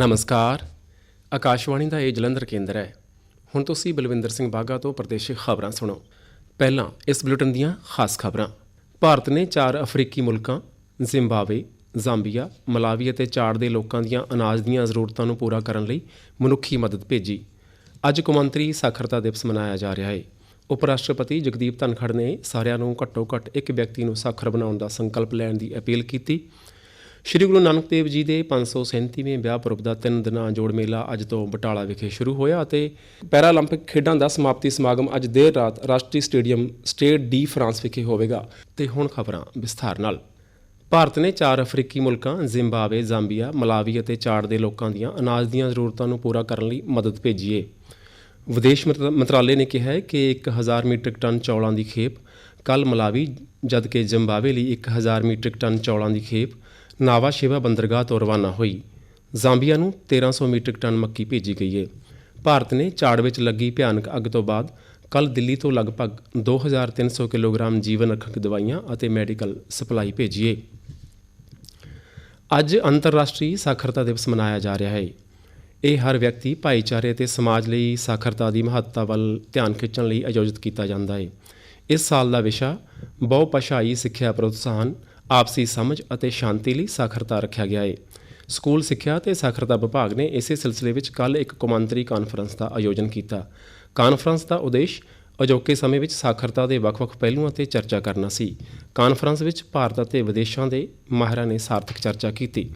ਨਮਸਕਾਰ। ਆਕਾਸ਼ਵਾਣੀ ਦਾ ਇਹ ਜਲੰਧਰ ਕੇਂਦਰ ਹੈ। ਹੁਣ ਤੁਸੀਂ ਬਲਵਿੰਦਰ ਸਿੰਘ ਬਾਗਾ ਤੋਂ ਪ੍ਰਦੇਸ਼ਿਕ ਖਬਰਾਂ ਸੁਣੋ। ਪਹਿਲਾਂ ਇਸ ਬੁਲੇਟਿਨ ਦੀਆਂ ਖਾਸ ਖਬਰਾਂ। ਭਾਰਤ ਨੇ ਚਾਰ ਅਫਰੀਕੀ ਮੁਲਕਾਂ, ਜ਼ਿੰਬਾਬਵੇ, ਜ਼ਾਂਬੀਆ, ਮਲਾਵੀ ਅਤੇ ਚਾੜ ਦੇ ਲੋਕਾਂ ਦੀਆਂ ਅਨਾਜ ਦੀਆਂ ਜ਼ਰੂਰਤਾਂ ਨੂੰ ਪੂਰਾ ਕਰਨ ਲਈ ਮਨੁੱਖੀ ਮਦਦ ਭੇਜੀ। ਅੱਜ ਕੌਮਾਂਤਰੀ ਸਾਖਰਤਾ ਦਿਵਸ ਮਨਾਇਆ ਜਾ ਰਿਹਾ ਹੈ। ਉਪ ਰਾਸ਼ਟਰਪਤੀ ਜਗਦੀਪ ਧਨਖੜ ਨੇ ਸਾਰਿਆਂ ਨੂੰ ਘੱਟੋ ਘੱਟ ਇੱਕ ਵਿਅਕਤੀ ਨੂੰ ਸਾਖਰ ਬਣਾਉਣ ਦਾ ਸੰਕਲਪ ਲੈਣ ਦੀ ਅਪੀਲ ਕੀਤੀ। ਸ਼੍ਰੀ ਗੁਰੂ ਨਾਨਕ ਦੇਵ ਜੀ ਦੇ 537ਵੇਂ ਵਿਆਹ ਪੁਰਬ ਦਾ ਤਿੰਨ ਦਿਨਾਂ ਜੋੜ ਮੇਲਾ ਅੱਜ ਤੋਂ ਬਟਾਲਾ ਵਿਖੇ ਸ਼ੁਰੂ ਹੋਇਆ ਅਤੇ ਪੈਰਾਲੰਪਿਕ ਖੇਡਾਂ ਦਾ ਸਮਾਪਤੀ ਸਮਾਗਮ ਅੱਜ ਦੇਰ ਰਾਤ ਰਾਸ਼ਟਰੀ ਸਟੇਡੀਅਮ ਸਟੇਟ ਡੀ ਫਰਾਂਸ ਵਿਖੇ ਹੋਵੇਗਾ ਤੇ ਹੁਣ ਖਬਰਾਂ ਵਿਸਥਾਰ ਨਾਲ। ਭਾਰਤ ਨੇ ਚਾਰ ਅਫਰੀਕੀ ਮੁਲਕਾਂ, ਜ਼ਿੰਬਾਬਵੇ, ਜ਼ਾਂਬੀਆ, ਮਲਾਵੀ ਅਤੇ ਚਾੜ ਦੇ ਲੋਕਾਂ ਦੀਆਂ ਅਨਾਜ ਦੀਆਂ ਜ਼ਰੂਰਤਾਂ ਨੂੰ ਪੂਰਾ ਕਰਨ ਲਈ ਮਦਦ ਭੇਜੀ ਹੈ ਵਿਦੇਸ਼ ਮੰਤਰਾਲੇ ਨੇ ਕਿਹਾ ਹੈ ਕਿ 1000 ਮੀਟ੍ਰਿਕ ਟਨ ਚੌਲਾਂ ਦੀ ਖੇਪ ਕੱਲ ਮਲਾਵੀ, ਜਦਕਿ ਜ਼ਿੰਬਾਬਵੇ ਲਈ 1000 ਮੀਟ੍ਰਿਕ ਟਨ ਚੌਲਾਂ ਦੀ ਖੇਪ ਨਾਵਾ ਸ਼ਿਵਾ ਬੰਦਰਗਾਹ ਤੋਂ ਰਵਾਨਾ ਹੋਈ। ਜ਼ਾਂਬੀਆ ਨੂੰ 1300 ਮੀਟ੍ਰਿਕ ਟਨ ਮੱਕੀ ਭੇਜੀ ਗਈ ਹੈ ਭਾਰਤ ਨੇ ਝਾੜ ਵਿੱਚ ਲੱਗੀ ਭਿਆਨਕ ਅੱਗ ਤੋਂ ਬਾਅਦ ਕੱਲ ਦਿੱਲੀ ਤੋਂ ਲਗਭਗ 2300 ਕਿਲੋਗ੍ਰਾਮ ਜੀਵਨ ਰੱਖਕ ਦਵਾਈਆਂ ਅਤੇ ਮੈਡੀਕਲ ਸਪਲਾਈ ਭੇਜੀ ਹੈ ਅੱਜ ਅੰਤਰਰਾਸ਼ਟਰੀ ਸਾਖਰਤਾ ਦਿਵਸ ਮਨਾਇਆ ਜਾ ਰਿਹਾ ਹੈ ਇਹ ਹਰ ਵਿਅਕਤੀ, ਭਾਈਚਾਰੇ ਅਤੇ ਸਮਾਜ ਲਈ ਸਾਖਰਤਾ ਦੀ ਮਹੱਤਤਾ ਵੱਲ ਧਿਆਨ ਖਿੱਚਣ ਲਈ ਆਯੋਜਿਤ ਕੀਤਾ ਜਾਂਦਾ ਹੈ ਇਸ ਸਾਲ ਦਾ ਵਿਸ਼ਾ ਬਹੁਪਾਸ਼ਾਈ ਸਿੱਖਿਆ ਪ੍ਰੋਤਸਾਹਨ ਆਪਸੀ ਸਮਝ ਅਤੇ ਸ਼ਾਂਤੀ ਲਈ ਸਾਖਰਤਾ ਰੱਖਿਆ ਗਿਆ ਹੈ ਸਕੂਲ ਸਿੱਖਿਆ ਤੇ ਸਾਖਰਤਾ ਵਿਭਾਗ ਨੇ ਇਸੇ ਸਿਲਸਿਲੇ ਵਿੱਚ ਕੱਲ ਇੱਕ ਕੌਮਾਂਤਰੀ ਕਾਨਫਰੰਸ ਦਾ ਆਯੋਜਨ ਕੀਤਾ। ਕਾਨਫਰੰਸ ਦਾ ਉਦੇਸ਼ ਅਜੋਕੇ ਸਮੇਂ ਵਿੱਚ ਸਾਖਰਤਾ ਦੇ ਵੱਖ-ਵੱਖ ਪਹਿਲੂਆਂ ਤੇ ਚਰਚਾ ਕਰਨਾ ਸੀ। ਕਾਨਫਰੰਸ ਵਿੱਚ ਭਾਰਤ ਅਤੇ ਵਿਦੇਸ਼ਾਂ ਦੇ ਮਾਹਿਰਾਂ ਨੇ ਸਾਰਥਕ ਚਰਚਾ ਕੀਤੀ।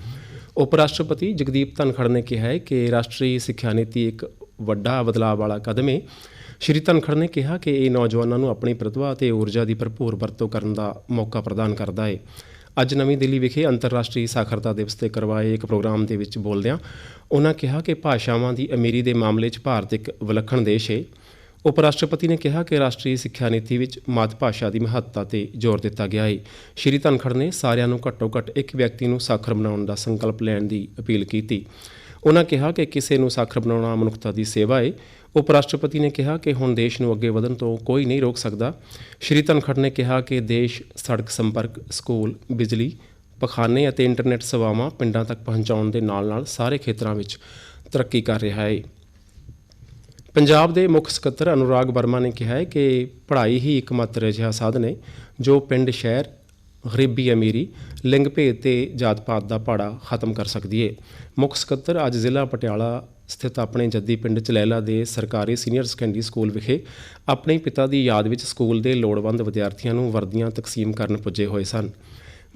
ਉਪ ਰਾਸ਼ਟਰਪਤੀ ਜਗਦੀਪ ਧਨਖੜ ਨੇ ਕਿਹਾ ਹੈ ਕਿ ਰਾਸ਼ਟਰੀ ਸਿੱਖਿਆ ਨੀਤੀ ਇੱਕ ਵੱਡਾ ਬਦਲਾਅ ਵਾਲਾ ਕਦਮ ਹੈ ਸ਼੍ਰੀ ਧਨਖੜ ਨੇ ਕਿਹਾ ਕਿ ਇਹ ਨੌਜਵਾਨਾਂ ਨੂੰ ਆਪਣੀ ਪ੍ਰਤਿਭਾ ਅਤੇ ਊਰਜਾ ਦੀ ਭਰਪੂਰ ਵਰਤੋਂ ਕਰਨ ਦਾ ਮੌਕਾ ਪ੍ਰਦਾਨ ਕਰਦਾ ਹੈ ਅੱਜ ਨਵੀਂ ਦਿੱਲੀ ਵਿਖੇ ਅੰਤਰਰਾਸ਼ਟਰੀ ਸਾਖਰਤਾ ਦਿਵਸ ਤੇ ਕਰਵਾਏ ਇੱਕ ਪ੍ਰੋਗਰਾਮ ਦੇ ਵਿੱਚ ਬੋਲਦਿਆਂ ਉਹਨਾਂ ਕਿਹਾ ਕਿ ਭਾਸ਼ਾਵਾਂ ਦੀ ਅਮੀਰੀ ਦੇ ਮਾਮਲੇ 'ਚ ਭਾਰਤ ਇੱਕ ਵਿਲੱਖਣ ਦੇਸ਼ ਹੈ ਉਪ ਰਾਸ਼ਟਰਪਤੀ ਨੇ ਕਿਹਾ ਕਿ ਰਾਸ਼ਟਰੀ ਸਿੱਖਿਆ ਨੀਤੀ ਵਿੱਚ ਮਾਤ ਭਾਸ਼ਾ ਦੀ ਮਹੱਤਤਾ ਤੇ ਜ਼ੋਰ ਦਿੱਤਾ ਗਿਆ ਹੈ ਸ਼੍ਰੀ ਧਨਖੜ ਨੇ ਸਾਰਿਆਂ ਨੂੰ ਘੱਟੋ ਘੱਟ ਇੱਕ ਵਿਅਕਤੀ ਨੂੰ ਸਾਖਰ ਬਣਾਉਣ ਦਾ ਸੰਕਲਪ ਲੈਣ ਦੀ ਅਪੀਲ ਕੀਤੀ। ਉਹਨਾਂ ਕਿਹਾ ਕਿ ਕਿਸੇ ਨੂੰ ਸਾਖਰ ਬਣਾਉਣਾ ਮਨੁੱਖਤਾ ਦੀ ਸੇਵਾ ਹੈ ਉਪ ਰਾਸ਼ਟਰਪਤੀ ਨੇ ਕਿਹਾ ਕਿ ਹੁਣ ਦੇਸ਼ ਨੂੰ ਅੱਗੇ ਵਧਣ ਤੋਂ ਕੋਈ ਨਹੀਂ ਰੋਕ ਸਕਦਾ। ਸ਼੍ਰੀ ਧਨਖੜ ਨੇ ਕਿਹਾ ਕਿ ਦੇਸ਼ ਸੜਕ ਸੰਪਰਕ, ਸਕੂਲ, ਬਿਜਲੀ, ਪਖਾਨੇ ਅਤੇ ਇੰਟਰਨੈਟ ਸੇਵਾਵਾਂ ਪਿੰਡਾਂ ਤੱਕ ਪਹੁੰਚਾਉਣ ਦੇ ਨਾਲ-ਨਾਲ ਸਾਰੇ ਖੇਤਰਾਂ ਵਿੱਚ ਤਰੱਕੀ ਕਰ ਰਿਹਾ ਹੈ ਪੰਜਾਬ ਦੇ ਮੁੱਖ ਸਕੱਤਰ ਅਨੁਰਾਗ ਵਰਮਾ ਨੇ ਕਿਹਾ ਹੈ ਕਿ ਪੜ੍ਹਾਈ ਹੀ ਇੱਕਮਾਤਰ ਅਜਿਹਾ ਸਾਧਨ ਹੈ ਜੋ ਪਿੰਡ, ਸ਼ਹਿਰ, ਗਰੀਬੀ, ਅਮੀਰੀ, ਲਿੰਗ ਭੇਦ ਤੇ ਜਾਤ ਪਾਤ ਦਾ ਪਾੜਾ ਖਤਮ ਕਰ ਸਕਦੀ ਹੈ ਮੁੱਖ ਸਕੱਤਰ ਅੱਜ ਜ਼ਿਲ੍ਹਾ ਪਟਿਆਲਾ ਸਥਿਤ ਆਪਣੇ ਜੱਦੀ ਪਿੰਡ ਚਲੈਲਾ ਦੇ ਸਰਕਾਰੀ ਸੀਨੀਅਰ ਸੈਕੰਡਰੀ ਸਕੂਲ ਵਿਖੇ ਆਪਣੇ ਪਿਤਾ ਦੀ ਯਾਦ ਵਿੱਚ ਸਕੂਲ ਦੇ ਲੋੜਵੰਦ ਵਿਦਿਆਰਥੀਆਂ ਨੂੰ ਵਰਦੀਆਂ ਤਕਸੀਮ ਕਰਨ ਪੁੱਜੇ ਹੋਏ ਸਨ।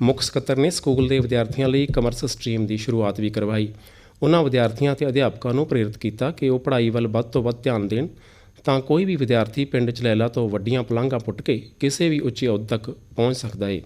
ਮੁੱਖ ਸਕੱਤਰ ਨੇ ਸਕੂਲ ਦੇ ਵਿਦਿਆਰਥੀਆਂ ਲਈ ਕਮਰਸ ਸਟਰੀਮ ਦੀ ਸ਼ੁਰੂਆਤ ਵੀ ਕਰਵਾਈ। ਉਹਨਾਂ ਵਿਦਿਆਰਥੀਆਂ ਅਤੇ ਅਧਿਆਪਕਾਂ ਨੂੰ ਪ੍ਰੇਰਿਤ ਕੀਤਾ ਕਿ ਉਹ ਪੜ੍ਹਾਈ ਵੱਲ ਵੱਧ ਤੋਂ ਵੱਧ ਧਿਆਨ ਦੇਣ ਤਾਂ ਕੋਈ ਵੀ ਵਿਦਿਆਰਥੀ ਪਿੰਡ ਚਲੈਲਾ ਤੋਂ ਵੱਡੀਆਂ ਪਲਾਂਘਾਂ ਪੁੱਟ ਕੇ ਕਿਸੇ ਵੀ ਉੱਚੇ ਅਹੁਦੇ ਤੱਕ ਪਹੁੰਚ ਸਕਦਾ ਏ।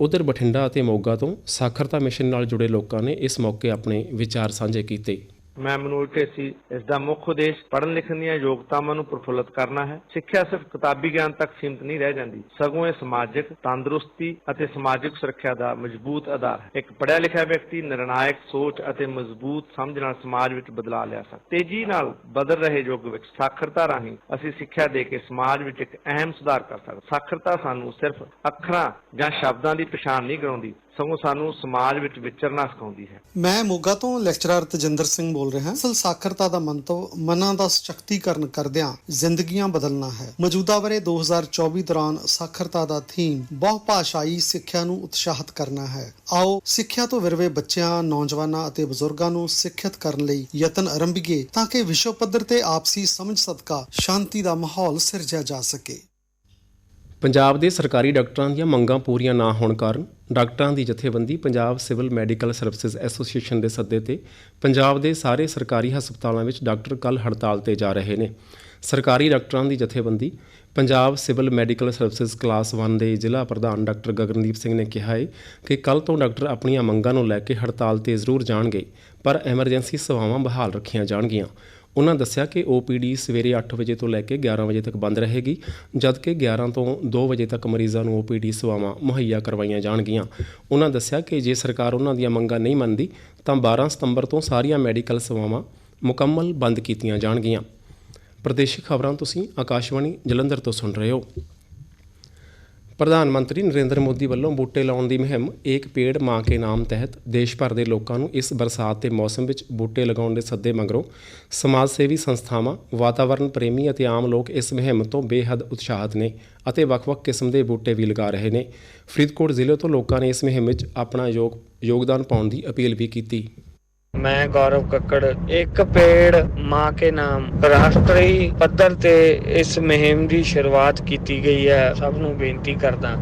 ਉਧਰ ਬਠਿੰਡਾ ਅਤੇ ਮੋਗਾ ਤੋਂ ਸਾਖਰਤਾ ਮਿਸ਼ਨ ਨਾਲ ਜੁੜੇ ਲੋਕਾਂ ਨੇ ਇਸ ਮੌਕੇ ਆਪਣੇ ਵਿਚਾਰ ਸਾਂਝੇ ਕੀਤੇ। ਮੈਂ ਮਨੋਜ ਢੇਸੀ ਇਸ ਦਾ ਮੁੱਖ ਉਦੇਸ਼ ਪੜ੍ਹਨ ਲਿਖਣ ਦੀਆਂ ਯੋਗਤਾਵਾਂ ਨੂੰ ਪ੍ਰਫੁੱਲਤ ਕਰਨਾ ਹੈ। ਸਿੱਖਿਆ ਸਿਰਫ ਕਿਤਾਬੀ ਗਿਆਨ ਤੱਕ ਸੀਮਿਤ ਨਹੀਂ ਰਹਿ ਜਾਂਦੀ। ਸਗੋਂ ਇਹ ਸਮਾਜਿਕ, ਤੰਦਰੁਸਤੀ ਅਤੇ ਸਮਾਜਿਕ ਸੁਰੱਖਿਆ ਦਾ ਮਜ਼ਬੂਤ ਆਧਾਰ ਹੈ। ਇੱਕ ਪੜ੍ਹਿਆ ਲਿਖਿਆ ਵਿਅਕਤੀ ਨਿਰਣਾਇਕ ਸੋਚ ਅਤੇ ਮਜ਼ਬੂਤ ਸਮਝ ਨਾਲ ਸਮਾਜ ਵਿੱਚ ਬਦਲਾਅ ਲਿਆ ਸਕਦਾ ਤੇਜ਼ੀ ਨਾਲ ਬਦਲ ਰਹੇ ਯੁੱਗ ਵਿੱਚ ਸਾਖਰਤਾ ਰਾਹੀਂ ਅਸੀਂ ਸਿੱਖਿਆ ਦੇ ਕੇ ਸਮਾਜ ਵਿੱਚ ਇੱਕ ਅਹਿਮ ਸੁਧਾਰ ਕਰ ਸਕਦੇ ਸਾਖਰਤਾ ਸਾਨੂੰ ਸਿਰਫ ਅੱਖਰਾਂ ਜਾਂ ਸ਼ਬਦਾਂ ਦੀ ਪਛਾਣ ਨਹੀਂ ਕਰਾਉਂਦੀ ਸਗੋਂ ਸਾਨੂੰ ਸਮਾਜ ਵਿੱਚ ਵਿਚਰਨਾ ਸਿਖਾਉਂਦੀ ਹੈ। ਮੈਂ ਮੋਗਾ ਤੋਂ ਲੈਕਚਰਰ ਤਜਿੰਦਰ ਸਿੰਘ ਬੋਲ ਰਿਹਾ। ਹਾਂ ਅਸਲ ਸਾਖਰਤਾ ਦਾ ਮੰਤਵ ਮਨਾਂ ਦਾ ਸ਼ਕਤੀਕਰਨ ਕਰਦਿਆਂ ਜ਼ਿੰਦਗੀਆਂ ਬਦਲਣਾ ਹੈ। ਮੌਜੂਦਾ ਬਰੇ 2024 ਦੌਰਾਨ ਸਾਖਰਤਾ ਦਾ ਥੀਮ ਬਹੁਭਾਸ਼ਾਈ ਸਿੱਖਿਆ ਨੂੰ ਉਤਸ਼ਾਹਿਤ ਕਰਨਾ ਹੈ। ਆਓ ਸਿੱਖਿਆ ਤੋਂ ਵਿਰਵੇ ਬੱਚਿਆਂ ਨੌਜਵਾਨਾਂ ਅਤੇ ਬਜ਼ੁਰਗਾਂ ਨੂੰ ਸਿੱਖਿਅਤ ਕਰਨ ਲਈ ਯਤਨ ਆਰੰਭੀਏ ਤਾਂ ਕਿ ਵਿਸ਼ਵ ਪੱਧਰ ਤੇ ਆਪਸੀ ਸਮਝ ਸਦਕਾ ਸ਼ਾਂਤੀ ਦਾ ਮਾਹੌਲ ਸਿਰਜਿਆ ਜਾ ਸਕੇ। ਪੰਜਾਬ ਦੇ ਸਰਕਾਰੀ ਡਾਕਟਰਾਂ ਦੀਆਂ ਮੰਗਾਂ ਪੂਰੀਆਂ ਨਾ ਹੋਣ ਕਾਰਨ ਡਾਕਟਰਾਂ ਦੀ ਜਥੇਬੰਦੀ Punjab civil medical services association ਦੇ ਸੱਦੇ ਤੇ ਪੰਜਾਬ ਦੇ ਸਾਰੇ ਸਰਕਾਰੀ ਹਸਪਤਾਲਾਂ ਵਿੱਚ ਡਾਕਟਰ ਕੱਲ ਹੜਤਾਲ ਤੇ ਜਾ ਰਹੇ ਨੇ। ਸਰਕਾਰੀ ਡਾਕਟਰਾਂ ਦੀ ਜਥੇਬੰਦੀ Punjab civil medical services class 1 ਦੇ ਜ਼ਿਲ੍ਹਾ ਪ੍ਰਧਾਨ ਡਾਕਟਰ ਗਗਨਦੀਪ ਸਿੰਘ ਨੇ ਕਿਹਾ ਹੈ ਕਿ ਕੱਲ ਤੋਂ ਡਾਕਟਰ ਆਪਣੀਆਂ ਮੰਗਾਂ ਨੂੰ ਲੈ ਕੇ ਹੜਤਾਲ ਤੇ ਜ਼ਰੂਰ ਜਾਣਗੇ, ਪਰ ਐਮਰਜੈਂਸੀ ਸੇਵਾਵਾਂ ਬਹਾਲ ਰੱਖੀਆਂ ਜਾਣਗੀਆਂ। ਉਹਨਾਂ ਦੱਸਿਆ ਕਿ OPD ਸਵੇਰੇ 8 ਵਜੇ ਤੋਂ ਲੈ ਕੇ 11 ਵਜੇ ਤੱਕ ਬੰਦ ਰਹੇਗੀ, ਜਦਕਿ 11 ਤੋਂ 2 ਵਜੇ ਤੱਕ ਮਰੀਜ਼ਾਂ ਨੂੰ OPD ਸੇਵਾਵਾਂ ਮੁਹੱਈਆ ਕਰਵਾਈਆਂ ਜਾਣਗੀਆਂ। ਉਹਨਾਂ ਦੱਸਿਆ ਕਿ ਜੇ ਸਰਕਾਰ ਉਹਨਾਂ ਦੀਆਂ ਮੰਗਾਂ ਨਹੀਂ ਮੰਨਦੀ, ਤਾਂ 12 ਸਤੰਬਰ ਤੋਂ ਸਾਰੀਆਂ ਮੈਡੀਕਲ ਸੇਵਾਵਾਂ ਮੁਕੰਮਲ ਬੰਦ ਕੀਤੀਆਂ ਜਾਣਗੀਆਂ। ਪ੍ਰਦੇਸ਼ਿਕ ਖਬਰਾਂ ਤੁਸੀਂ ਆਕਾਸ਼ਵਾਣੀ ਜਲੰਧਰ ਤੋਂ ਸੁਣ ਰਹੇ ਹੋ। ਪ੍ਰਧਾਨ ਮੰਤਰੀ ਨਰਿੰਦਰ ਮੋਦੀ ਵੱਲੋਂ ਬੂਟੇ ਲਾਉਣ ਦੀ ਮੁਹਿੰਮ ਏਕ ਪੇੜ ਮਾਂ ਕੇ ਨਾਮ ਤਹਿਤ ਦੇਸ਼ ਭਰ ਦੇ ਲੋਕਾਂ ਨੂੰ ਇਸ ਬਰਸਾਤ ਦੇ ਮੌਸਮ ਵਿੱਚ ਬੂਟੇ ਲਗਾਉਣ ਦੇ ਸੱਦੇ ਮਗਰੋਂ ਸਮਾਜ ਸੇਵੀ ਸੰਸਥਾਵਾਂ ਵਾਤਾਵਰਣ ਪ੍ਰੇਮੀ ਅਤੇ ਆਮ ਲੋਕ ਇਸ ਮੁਹਿੰਮ ਤੋਂ ਬੇਹੱਦ ਉਤਸ਼ਾਹਿਤ ਨੇ ਅਤੇ ਵੱਖ-ਵੱਖ ਕਿਸਮ ਦੇ ਬੂਟੇ ਵੀ ਲਗਾ ਰਹੇ ਨੇ। ਫਰੀਦਕੋਟ ਜ਼ਿਲ੍ਹੇ ਤੋਂ ਲੋਕਾਂ ਨੇ ਇਸ ਮੁਹਿੰਮ ਵਿੱਚ ਆਪਣਾ ਯੋਗ, ਯੋਗਦਾਨ ਪਾਉਣ ਦੀ ਅਪੀਲ ਵੀ ਕੀਤੀ। ਮੈਂ ਗੌਰਵ ਕੱਕੜ, ਇੱਕ ਪੇੜ ਮਾਂ ਕੇ ਨਾਮ। ਰਾਸ਼ਟਰੀ ਪੱਧਰ ਤੇ ਇਸ ਮੁਹਿੰਮ ਦੀ ਸ਼ੁਰੂਆਤ ਕੀਤੀ ਗਈ ਹੈ। ਸਭ ਨੂੰ ਬੇਨਤੀ ਕਰਦਾ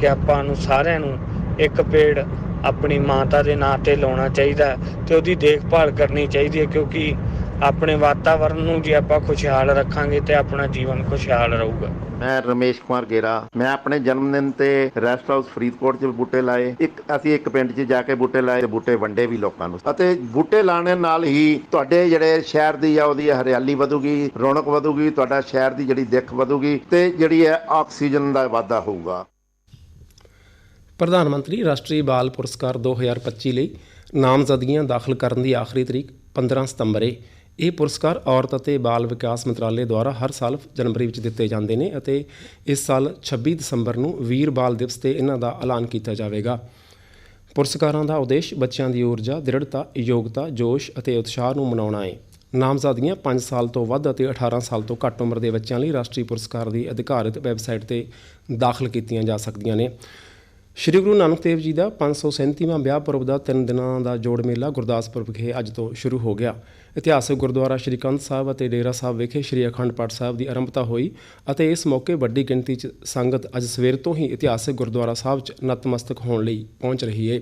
ਕਿ ਆਪਾਂ ਨੂੰ ਸਾਰਿਆਂ ਨੂੰ ਇੱਕ ਪੇੜ ਆਪਣੀ ਮਾਤਾ ਦੇ ਨਾਂ ਤੇ ਲਾਉਣਾ ਚਾਹੀਦਾ ਤੇ ਉਹਦੀ ਦੇਖਭਾਲ ਕਰਨੀ ਚਾਹੀਦੀ ਹੈ ਕਿਉਂਕਿ ਆਪਣੇ ਵਾਤਾਵਰਣ ਨੂੰ ਜੇ ਆਪਾਂ ਖੁਸ਼ਹਾਲ ਰੱਖਾਂਗੇ ਤੇ ਆਪਣਾ ਜੀਵਨ ਖੁਸ਼ਹਾਲ ਰਹੂਗਾ। ਮੈਂ ਰਮੇਸ਼ ਕੁਮਾਰ ਗੇਰਾ। ਮੈਂ ਆਪਣੇ ਜਨਮ ਦਿਨ ਤੇ ਰੈਸਟ ਹਾਊਸ ਫਰੀਦਕੋਟ 'ਚ ਬੂਟੇ ਲਾਏ। ਇੱਕ ਅਸੀਂ ਇੱਕ ਪਿੰਡ 'ਚ ਜਾ ਕੇ ਬੂਟੇ ਲਾਏ ਤੇ ਬੂਟੇ ਵੰਡੇ ਵੀ ਲੋਕਾਂ ਨੂੰ। ਅਤੇ ਬੂਟੇ ਲਾਣੇ ਨਾਲ ਹੀ ਤੁਹਾਡੇ ਜਿਹੜੇ ਸ਼ਹਿਰ ਦੀ ਆ, ਉਹਦੀ ਹਰਿਆਲੀ ਵਧੂਗੀ, ਰੌਣਕ ਵਧੂਗੀ, ਤੁਹਾਡਾ ਸ਼ਹਿਰ ਦੀ ਜਿਹੜੀ ਦਿੱਖ ਵਧੂਗੀ ਤੇ ਜਿਹੜੀ ਹੈ ਆਕਸੀਜਨ ਦਾ ਵਾਧਾ ਹੋਊਗਾ। ਪ੍ਰਧਾਨ ਮੰਤਰੀ, ਰਾਸ਼ਟਰੀ ਬਾਲ ਪੁਰਸਕਾਰ 2025 ਲਈ ਨਾਮਜ਼ਦਗੀਆਂ ਦਾਖਲ ਕਰਨ ਦੀ ਆਖਰੀ ਤਰੀਕ 15 ਸਤੰਬਰ ਹੈ ਇਹ ਪੁਰਸਕਾਰ ਔਰਤ ਅਤੇ ਬਾਲ ਵਿਕਾਸ ਮੰਤਰਾਲੇ ਦੁਆਰਾ ਹਰ ਸਾਲ ਜਨਵਰੀ ਵਿੱਚ ਦਿੱਤੇ ਜਾਂਦੇ ਨੇ ਅਤੇ ਇਸ ਸਾਲ 26 ਦਸੰਬਰ ਨੂੰ ਵੀਰ ਬਾਲ ਦਿਵਸ ਤੇ ਇਹਨਾਂ ਦਾ ਐਲਾਨ ਕੀਤਾ ਜਾਵੇਗਾ। ਪੁਰਸਕਾਰਾਂ ਦਾ ਉਦੇਸ਼ ਬੱਚਿਆਂ ਦੀ ਊਰਜਾ, ਦ੍ਰਿੜਤਾ, ਯੋਗਤਾ, ਜੋਸ਼ ਅਤੇ ਉਤਸ਼ਾਹ ਨੂੰ ਮਨਾਉਣਾ ਹੈ। ਨਾਮਜ਼ਦਗੀਆਂ 5 ਸਾਲ ਤੋਂ ਵੱਧ ਅਤੇ 18 ਸਾਲ ਤੋਂ ਘੱਟ ਉਮਰ ਦੇ ਬੱਚਿਆਂ ਲਈ ਰਾਸ਼ਟਰੀ ਪੁਰਸਕਾਰ ਦੀ ਅਧਿਕਾਰਿਤ ਵੈਬਸਾਈਟ ਤੇ ਦਾਖਲ ਕੀਤੀਆਂ ਜਾ ਸਕਦੀਆਂ ਨੇ। ਸ਼੍ਰੀ ਗੁਰੂ ਨਾਨਕ ਦੇਵ ਜੀ ਦਾ 537ਵਾਂ ਵਿਆਹ ਪੁਰਬ ਦਾ ਤਿੰਨ ਦਿਨਾਂ ਦਾ ਜੋੜ ਮੇਲਾ ਗੁਰਦਾਸਪੁਰ ਵਿਖੇ ਅੱਜ ਤੋਂ ਸ਼ੁਰੂ ਹੋ ਗਿਆ। ਇਤਿਹਾਸਕ ਗੁਰਦੁਆਰਾ ਸ਼੍ਰੀ ਕੰਧ ਸਾਹਿਬ ਅਤੇ ਡੇਰਾ ਸਾਹਿਬ ਵਿਖੇ ਸ਼੍ਰੀ ਅਖੰਡ ਪਾਠ ਸਾਹਿਬ ਦੀ ਆਰੰਭਤਾ ਹੋਈ ਅਤੇ ਇਸ ਮੌਕੇ ਵੱਡੀ ਗਿਣਤੀ 'ਚ ਸੰਗਤ ਅੱਜ ਸਵੇਰ ਤੋਂ ਹੀ ਇਤਿਹਾਸਕ ਗੁਰਦੁਆਰਾ ਸਾਹਿਬ 'ਚ ਨਤਮਸਤਕ ਹੋਣ ਲਈ ਪਹੁੰਚ ਰਹੀ ਹੈ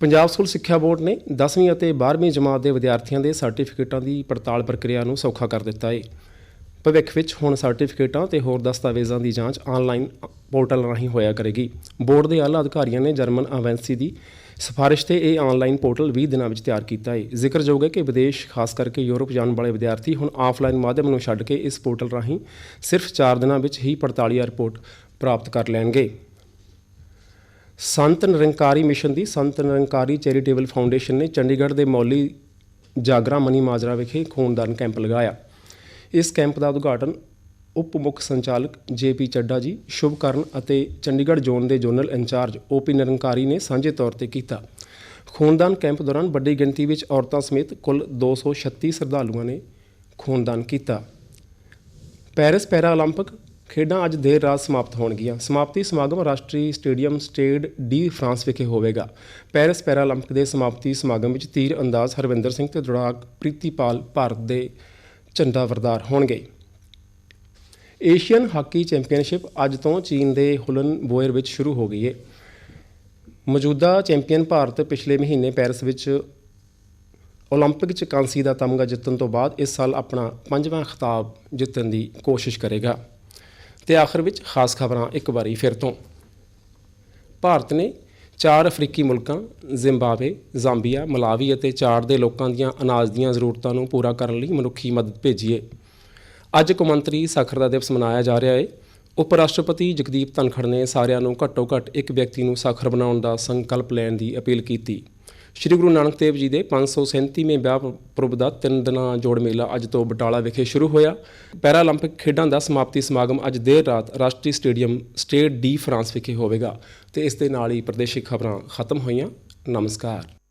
ਪੰਜਾਬ ਸਕੂਲ ਸਿੱਖਿਆ ਬੋਰਡ ਨੇ 10ਵੀਂ ਅਤੇ 12ਵੀਂ ਜਮਾਤ ਦੇ ਵਿਦਿਆਰਥੀਆਂ ਦੇ ਸਰਟੀਫਿਕੇਟਾਂ ਦੀ ਪੜਤਾਲ ਪ੍ਰਕਿਰਿਆ ਨੂੰ ਸੌਖਾ ਕਰ ਦਿੱਤਾ ਹੈ ਭਵਿੱਖ ਵਿੱਚ ਹੁਣ ਸਰਟੀਫਿਕੇਟਾਂ ਤੇ ਹੋਰ ਦਸਤਾਵੇਜ਼ਾਂ ਦੀ ਜਾਂਚ ਆਨਲਾਈਨ ਪੋਰਟਲ ਰਾਹੀਂ ਹੋਇਆ ਕਰੇਗੀ। ਬੋਰਡ ਦੇ ਆਲਾ ਅਧਿਕਾਰੀਆਂ ਨੇ ਜਰਮਨ ਐਵੈਂਸੀ ਦੀ ਸਿਫਾਰਿਸ਼ ਤੇ ਇਹ ਆਨਲਾਈਨ ਪੋਰਟਲ 20 ਦਿਨਾਂ ਵਿੱਚ ਤਿਆਰ ਕੀਤਾ ਹੈ ਜ਼ਿਕਰਯੋਗ ਹੈ ਕਿ ਵਿਦੇਸ਼, ਖਾਸ ਕਰਕੇ ਯੂਰਪ ਜਾਣ ਵਾਲੇ ਵਿਦਿਆਰਥੀ ਹੁਣ ਆਫਲਾਈਨ ਮਾਧਿਅਮ ਨੂੰ ਛੱਡ ਕੇ ਇਸ ਪੋਰਟਲ ਰਾਹੀਂ ਸਿਰਫ 4 ਦਿਨਾਂ ਵਿੱਚ ਹੀ ਪੜਤਾਲੀਆ ਰਿਪੋਰਟ ਪ੍ਰਾਪਤ ਕਰ ਲੈਣਗੇ। ਸੰਤ ਨਿਰੰਕਾਰੀ ਮਿਸ਼ਨ ਦੀ ਸੰਤ ਨਿਰੰਕਾਰੀ ਚੈਰੀਟੇਬਲ ਫਾਊਂਡੇਸ਼ਨ ਨੇ ਚੰਡੀਗੜ੍ਹ ਦੇ ਮੌਲੀ ਜਾਗਰਾ ਮਨੀ ਮਾਜਰਾ ਵਿਖੇ ਖੂਨਦਾਨ ਕੈਂਪ ਲਗਾਇਆ। ਇਸ ਕੈਂਪ ਦਾ ਉਦਘਾਟਨ ਉਪ ਮੁੱਖ ਸੰਚਾਲਕ ਜੇਪੀ ਚੱਡਾ ਜੀ ਸ਼ੁਭਕਰਨ ਅਤੇ ਚੰਡੀਗੜ੍ਹ ਜ਼ੋਨ ਦੇ zonal incharge O P Nirankari ਨੇ ਸਾਂਝੇ ਤੌਰ ਤੇ ਕੀਤਾ ਖੂਨਦਾਨ ਕੈਂਪ ਦੌਰਾਨ ਵੱਡੀ ਗਿਣਤੀ ਵਿੱਚ ਔਰਤਾਂ ਸਮੇਤ ਕੁੱਲ 236 ਸ਼ਰਧਾਲੂਆਂ ਨੇ ਖੂਨਦਾਨ ਕੀਤਾ ਪੈਰਿਸ ਪੈਰਾ 올림픽 ਖੇਡਾਂ ਅੱਜ ਦੇਰ ਰਾਤ ਸਮਾਪਤ ਹੋਣਗੀਆਂ ਸਮਾਪਤੀ ਸਮਾਗਮ ਰਾਸ਼ਟਰੀ ਸਟੇਡੀਅਮ ਸਟੇਡ ਡੀ ਫਰਾਂਸ ਵਿਖੇ ਹੋਵੇਗਾ ਪੈਰਿਸ ਪੈਰਾ 올림픽 ਦੇ ਸਮਾਪਤੀ ਸਮਾਗਮ ਵਿੱਚ ਤੀਰ ਅੰਦਾਜ਼ ਹਰਵਿੰਦਰ ਸਿੰਘ ਤੇ ਦੌੜਾਕ ਪ੍ਰੀਤੀਪਾਲ ਭਾਰਤ ਦੇ ਝੰਡਾ ਵਰਦਾਰ ਹੋਣਗੇ ਏਸ਼ੀਅਨ ਹਾਕੀ ਚੈਂਪੀਅਨਸ਼ਿਪ ਅੱਜ ਤੋਂ ਚੀਨ ਦੇ ਹੁਲਨ ਬੋਇਰ ਵਿੱਚ ਸ਼ੁਰੂ ਹੋ ਗਈ ਹੈ ਮੌਜੂਦਾ ਚੈਂਪੀਅਨ ਭਾਰਤ ਪਿਛਲੇ ਮਹੀਨੇ ਪੈਰਿਸ ਵਿੱਚ 올림픽 'ਚ ਕਾਂਸੀ ਦਾ ਤਮਗਾ ਜਿੱਤਣ ਤੋਂ ਬਾਅਦ ਇਸ ਸਾਲ ਆਪਣਾ ਪੰਜਵਾਂ ਖਿਤਾਬ ਜਿੱਤਣ ਦੀ ਕੋਸ਼ਿਸ਼ ਕਰੇਗਾ ਤੇ ਆਖਰ ਵਿੱਚ ਖਾਸ ਖਬਰਾਂ ਇੱਕ ਵਾਰੀ ਫਿਰ ਤੋਂ ਭਾਰਤ ਨੇ ਚਾਰ ਅਫਰੀਕੀ ਮੁਲਕਾਂ ਜ਼ਿੰਬਾਬਵੇ ਜ਼ਾਂਬੀਆ ਮਲਾਵੀ ਅਤੇ ਚਾਰ ਦੇ ਲੋਕਾਂ ਦੀਆਂ ਅਨਾਜ ਦੀਆਂ ਜ਼ਰੂਰਤਾਂ ਨੂੰ ਪੂਰਾ ਕਰਨ ਲਈ ਮਨੁੱਖੀ ਮਦਦ ਭੇਜੀ ਹੈ ਅੱਜ ਕੌਮਾਂਤਰੀ ਸਾਖਰਤਾ ਦਿਵਸ ਮਨਾਇਆ ਜਾ ਰਿਹਾ ਹੈ ਉਪ ਰਾਸ਼ਟਰਪਤੀ ਜਗਦੀਪ ਧਨਖੜ ਨੇ ਸਾਰਿਆਂ ਨੂੰ ਘੱਟੋ ਘੱਟ ਇੱਕ ਵਿਅਕਤੀ ਨੂੰ ਸਾਖਰ ਬਣਾਉਣ ਦਾ ਸੰਕਲਪ ਲੈਣ ਦੀ ਅਪੀਲ ਕੀਤੀ। ਸ਼੍ਰੀ ਗੁਰੂ ਨਾਨਕ ਦੇਵ ਜੀ ਦੇ 537ਵੇਂ ਵਿਆਹ ਪੁਰਬ ਦਾ ਤਿੰਨ ਦਿਨਾਂ ਜੋੜ ਮੇਲਾ ਅੱਜ ਤੋਂ ਬਟਾਲਾ ਵਿਖੇ ਸ਼ੁਰੂ ਹੋਇਆ। ਪੈਰਾਲੰਪਿਕ ਖੇਡਾਂ ਦਾ ਸਮਾਪਤੀ ਸਮਾਗਮ ਅੱਜ ਦੇਰ ਰਾਤ ਰਾਸ਼ਟਰੀ ਸਟੇਡੀਅਮ ਸਟੇਟ ਡੀ ਫਰਾਂਸ ਵਿਖੇ ਹੋਵੇਗਾ ਤੇ ਇਸ ਦੇ ਨਾਲ ਹੀ ਪ੍ਰਦੇਸ਼ਿਕ ਖਬਰਾਂ ਖਤਮ ਹੋਈਆਂ। ਨਮਸਕਾਰ।